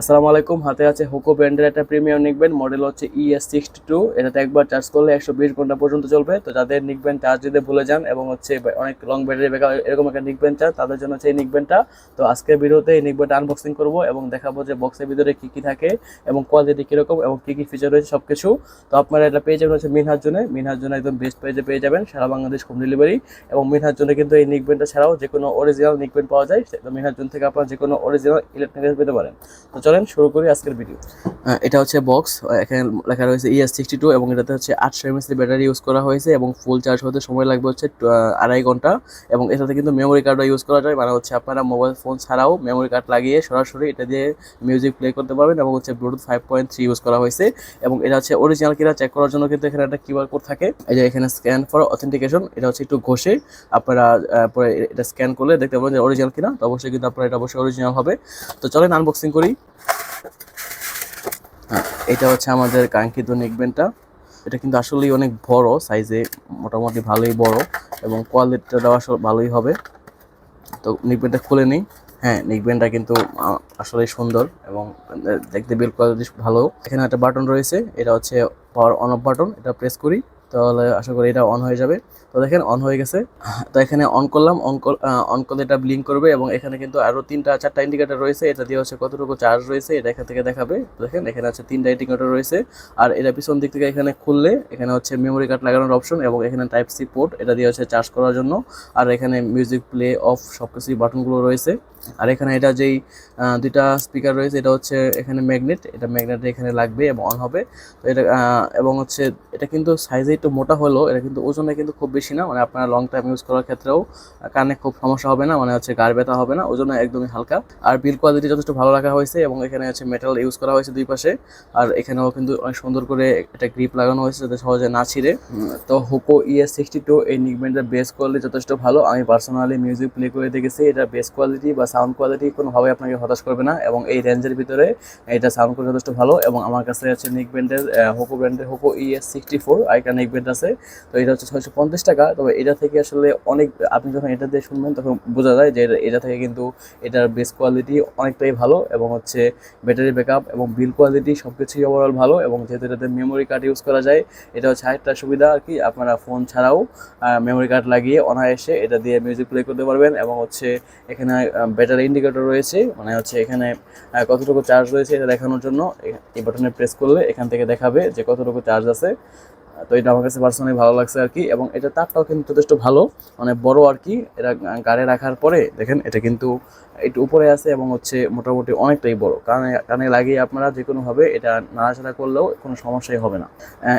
আসসালামু আলাইকুম। হাতে আছে হোকো ব্র্যান্ডের একটা প্রিমিয়াম নিকবেন। মডেল হচ্ছে ইএস সিক্সটি টু এটাতে একবার চার্জ করলে একশো বিশ ঘণ্টা পর্যন্ত চলবে। তো যাদের নিকবেন চার্জ দিতে ভুলে যান এবং হচ্ছে অনেক লং ব্যাটারি ব্যাকআপ এরকম একটা নিকবেন চান, তাদের জন্য হচ্ছে এই নিকবেনটা। তো আজকের ভিডিওতে এই নিকবেনটা আনবক্সিং করব এবং দেখাবো যে বক্সের ভিতরে কী কী থাকে এবং কোয়ালিটি কীরকম এবং কী কী ফিচার রয়েছে সব কিছু তো আপনারা এটা পেয়ে যাবেন হচ্ছে মিনহার জন্য মিনহার জন্য একদম বেস্ট পেজে পেয়ে যাবেন সারা বাংলাদেশ হোম ডেলিভারি এবং মিনহার জন্য কিন্তু এই নিকবেনটা ছাড়াও যে কোনো অরিজিনাল নিকবেন পাওয়া যায়। মিনহার জন্য থেকে আপনারা যে কোনো অরিজিনাল ইলেকট্রনিক্স পেতে পারেন। তো চলেন, শুরু করি আজকের ভিডিও এটা হচ্ছে বক্স এখানে লেখা রয়েছে ইএস সিক্সটি টু এবং এটাতে হচ্ছে আটশো এমএস ব্যাটারি ইউজ করা হয়েছে এবং ফুল চার্জ হতে সময় লাগবে হচ্ছে আড়াই ঘণ্টা এবং এটাতে কিন্তু মেমোরি কার্ডও ইউজ করা যায়। মানে হচ্ছে আপনারা মোবাইল ফোন ছাড়াও মেমোরি কার্ড লাগিয়ে সরাসরি এটা দিয়ে মিউজিক প্লে করতে পারবেন এবং হচ্ছে Bluetooth five point three use করা হয়েছে এবং এটা হচ্ছে অরিজিনাল কিনা চেক করার জন্য কিন্তু এখানে একটা কিউআর কোড থাকে। এই যে এখানে স্ক্যান ফর অথেন্টিকেশন এটা হচ্ছে একটু ঘষে আপনারা পরে এটা স্ক্যান করলে দেখতে পাবেন যে অরিজিনাল কিনা তো অবশ্যই কিন্তু আপনারা এটা অবশ্যই অরিজিনাল হবে। তো চলেন আনবক্সিং করি। এটা হচ্ছে আমাদের কাঙ্ক্ষিত নেকবেনটা এটা কিন্তু আসলেই অনেক বড় সাইজে মোটামুটি ভালোই বড় এবং কোয়ালিটিটাও আসলে ভালোই হবে। তো নেকবেনটা খুলে নিই। হ্যাঁ নেকবেনটা কিন্তু আসলেই সুন্দর এবং দেখতে বিল কোয়ালিটি ভালো। এখানে একটা বাটন রয়েছে, এটা হচ্ছে পাওয়ার অন অফ বাটন এটা প্রেস করি। তাহলে আশা করি এটা অন হয়ে যাবে। তো দেখেন অন হয়ে গেছে। তো এখানে অন করলাম অন অন করলে এটা ব্লিঙ্ক করবে এবং এখানে কিন্তু আরও তিনটা, চারটা ইন্ডিকেটর রয়েছে। এটা দিয়ে হচ্ছে কতটুকু চার্জ রয়েছে, এটা এখান থেকে দেখাবে। দেখেন, এখানে আছে তিনটা ইন্ডিকেটর রয়েছে। আর এটা পিছন দিক থেকে এখানে খুললে এখানে হচ্ছে মেমোরি কার্ড লাগানোর অপশন এবং এখানে টাইপ সি পোর্ট এটা দিয়ে হচ্ছে চার্জ করার জন্য। আর এখানে মিউজিক প্লে অফ সব কিছুই বাটনগুলো রয়েছে। আর এখানে এটা যেই দুইটা স্পিকার রয়েছে, এটা হচ্ছে এখানে ম্যাগনেট এটা ম্যাগনেট এখানে লাগবে এবং অন হবে। তো এটা এবং হচ্ছে এটা কিন্তু সাইজে একটু মোটা হলো, এটা কিন্তু ওজনে কিন্তু খুব বেশি না মানে আপনারা লং টাইম ইউজ করার ক্ষেত্রেও কানে খুব সমস্যা হবে না মানে হচ্ছে গাড় ব্যথা হবে না ওজনে একদমই হালকা। আর বিল কোয়ালিটি যথেষ্ট ভালো রাখা হয়েছে এবং এখানে হচ্ছে মেটাল ইউজ করা হয়েছে দুই পাশে। আর এখানেও কিন্তু অনেক সুন্দর করে একটা গ্রিপ লাগানো হয়েছে যাতে সহজে না ছিঁড়ে। তো হোকো ইএস সিক্সটি টু এই নিকবেন্টের বেস কোয়ালিটি যথেষ্ট ভালো। আমি পার্সোনালি মিউজিক প্লে করে দেখেছি, এটা বেস কোয়ালিটি বা সাউন্ড কোয়ালিটি কোনোভাবে আপনাকে হতাশ করবে না এবং এই রেঞ্জের ভিতরে এটা সাউন্ড কোয়ালিটি যথেষ্ট ভালো এবং আমার কাছে আছে নিকবেন্টের হোকো ব্র্যান্ডের হোকো ইএস সিক্সটি ফোর আরেকটা নিকবেন্ট আছে। তো এটা হচ্ছে ছয়শো পঞ্চাশ টাকা। তবে এটা থেকে আসলে অনেক, আপনি যখন এটা দিয়ে শুনবেন তখন বোঝা যায় যে এটা- এটা থেকে কিন্তু এটার বেস কোয়ালিটি অনেকটাই ভালো এবং হচ্ছে ব্যাটারি ব্যাকআপ এবং বিল কোয়ালিটি সব কিছুই ওভারঅল ভালো এবং যেহেতু এটাতে মেমোরি কার্ড ইউজ করা যায়, এটা হচ্ছে আরেকটা সুবিধা আর কি, আপনারা ফোন ছাড়াও মেমোরি কার্ড লাগিয়ে অনায়াসে এটা দিয়ে মিউজিক প্লে করতে পারবেন এবং হচ্ছে এখানে ব্যাটারি ইন্ডিকেটর রয়েছে মানে হচ্ছে এখানে কতটুকু চার্জ রয়েছে এটা দেখানোর জন্য। এই বাটনে প্রেস করলে এখান থেকে দেখাবে যে কতটুকু চার্জ আছে। তো এটা আমার কাছে পার্সোনালি ভালো লাগছে আর কি, এবং এটা তারটাও কিন্তু যথেষ্ট ভালো। মানে বড় আর কি, এটা গাড়ি রাখার পরে দেখেন, এটা কিন্তু একটু উপরে আছে এবং হচ্ছে মোটামুটি অনেকটাই বড়। কানে কানে লাগিয়ে আপনারা যে কোনোভাবে এটা নাড়াচাড়া করলেও কোনো সমস্যাই হবে না।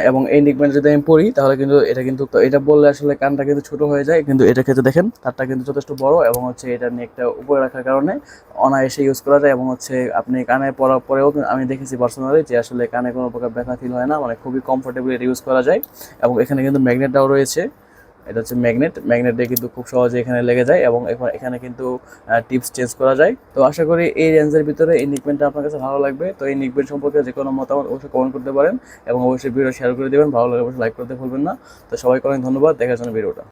এবং এই নিকবেন্ট যদি আমি পড়ি, তাহলে কিন্তু এটা কিন্তু এটা বললে আসলে কানটা কিন্তু ছোট হয়ে যায়, কিন্তু এটা ক্ষেত্রে দেখেন, তারটা কিন্তু যথেষ্ট বড় এবং হচ্ছে এটা নেকটা উপরে রাখার কারণে অনায়াসে ইউজ করা যায় এবং হচ্ছে আপনি কানে পরার পরেও আমি দেখেছি পার্সোনালি যে আসলে কানে কোনো প্রকার ব্যথা ফিল হয় না মানে খুবই কমফোর্টেবল এটা ইউজ করা যায় এবং এখানে কিন্তু ম্যাগনেটটাও রয়েছে। এটা হচ্ছে ম্যাগনেট ম্যাগনেট ম্যাগনেটে কিন্তু খুব সহজে এখানে লেগে যায় এবং এখানে- কিন্তু টিপস চেঞ্জ করা যায়। তো আশা করি এই রেঞ্জের ভিতরে এই নিকবেনটা আপনার কাছে ভালো লাগবে। তো এই নিকমেন্ট সম্পর্কে যে কোনো মতামত অবশ্যই কমেন্ট করতে পারেন এবং অবশ্যই ভিডিও শেয়ার করে দেবেন। ভালো লাগে অবশ্যই লাইক করতে ভুলবেন না। তো সবাইকে অনেক ধন্যবাদ। দেখার জন্য ভিডিওটা